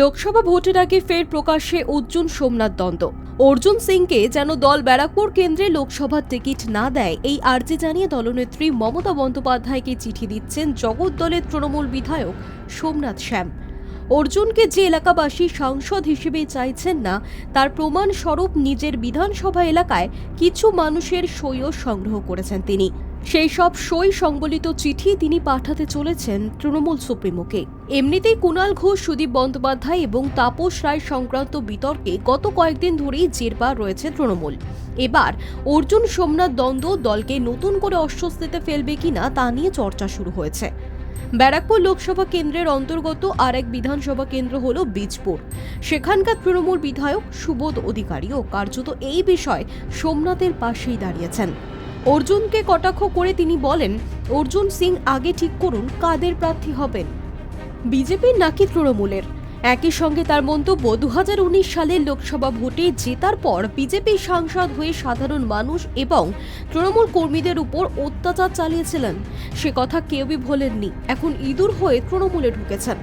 লোকসভা ভোটের আগে ফের প্রকাশ্যে অর্জুন সোমনাথ দ্বন্দ্ব। অর্জুন সিংকে যেন দল ব্যারাকপুর কেন্দ্রে লোকসভার টিকিট না দেয়, এই আর্জি জানিয়ে দলনেত্রী মমতা বন্দ্যোপাধ্যায়কে চিঠি দিচ্ছেন জগৎ দলের তৃণমূল বিধায়ক সোমনাথ শ্যাম। অর্জুনকে যে এলাকাবাসী সাংসদ হিসেবে চাইছেন না, তার প্রমাণ স্বরূপ নিজের বিধানসভা এলাকায় কিছু মানুষের সইও সংগ্রহ করেছেন তিনি। সেই সব সই সংবলিত চিঠি তিনি পাঠাতে চলেছেন তৃণমূল সুপ্রিমোকে। এমনিতেই কুণাল ঘোষ, সুদীপ বন্দ্যোপাধ্যায় এবং তাপস রায় সংক্রান্ত বিতর্কে গত কয়েকদিন ধরেই জেরবার রয়েছে তৃণমূল। এবার অর্জুন সোমনাথ দ্বন্দ্ব দলকে নতুন করে অস্বস্তিতে ফেলবে কিনা তা নিয়ে চর্চা শুরু হয়েছে। ব্যারাকপুর লোকসভা কেন্দ্রের অন্তর্গত আর এক বিধানসভা কেন্দ্র হল বীজপুর। সেখানকার তৃণমূল বিধায়ক সুবোধ অধিকারীও কার্যত এই বিষয়ে সোমনাথের পাশেই দাঁড়িয়েছেন। অর্জুনকে কটাক্ষ করে তিনি বলেন, অর্জুন সিং আগে ঠিক করুন, কাদের প্রার্থী হবেন? বিজেপির নাকি তৃণমূলের? একই সঙ্গে তার মন্তব্য দু হাজার উনিশ সালের লোকসভা ভোটে জেতার পর বিজেপি সাংসদ হয়ে সাধারণ মানুষ এবং তৃণমূল কর্মীদের উপর অত্যাচার চালিয়েছিলেন। সে কথা কেউই ভোলেননি। এখন ইঁদুর হয়ে তৃণমূলে ঢুকেছেন।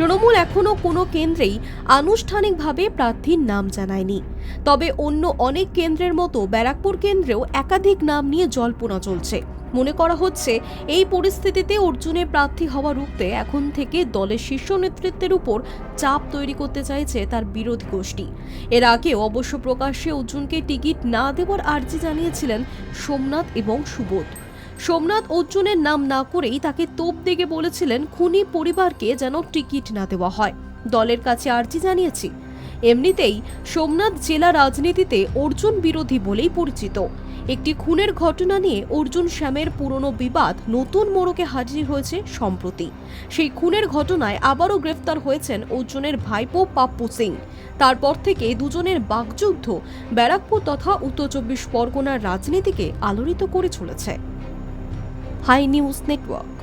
তৃণমূল এখনও কোনো কেন্দ্রেই আনুষ্ঠানিকভাবে প্রার্থীর নাম জানায়নি। তবে অন্য অনেক কেন্দ্রের মতো ব্যারাকপুর কেন্দ্রেও একাধিক নাম নিয়ে জল্পনা চলছে। মনে করা হচ্ছে এই পরিস্থিতিতে অর্জুনের প্রার্থী হওয়া রুখতে এখন থেকে দলের শীর্ষ নেতৃত্বের উপর চাপ তৈরি করতে চাইছে তার বিরোধী গোষ্ঠী। এর আগেও অবশ্য প্রকাশ্যে অর্জুনকে টিকিট না দেওয়ার আর্জি জানিয়েছিলেন সোমনাথ এবং সুবোধ। সোমনাথ অর্জুনের নাম না করেই তাকে তোপ দিকে বলেছিলেন খুনি পরিবারকে যেন টিকিট না দেওয়া হয়। দলের কাছে আর্জি জানিয়েছি। এমনিতেই সোমনাথ জেলা রাজনীতিতে অর্জুন বিরোধী বলেই পরিচিত। একটি খুনের ঘটনা নিয়ে অর্জুন শ্যামের পুরনো বিবাদ নতুন মোড়কে হাজির হয়েছে সম্প্রতি। সেই খুনের ঘটনায় আবারও গ্রেফতার হয়েছেন অর্জুনের ভাইপো পাপ্পু সিং। তারপর থেকে দুজনের বাকযুদ্ধ ব্যারাকপুর তথা উত্তর চব্বিশ পরগনার রাজনীতিকে আলোড়িত করে চলেছে। High news network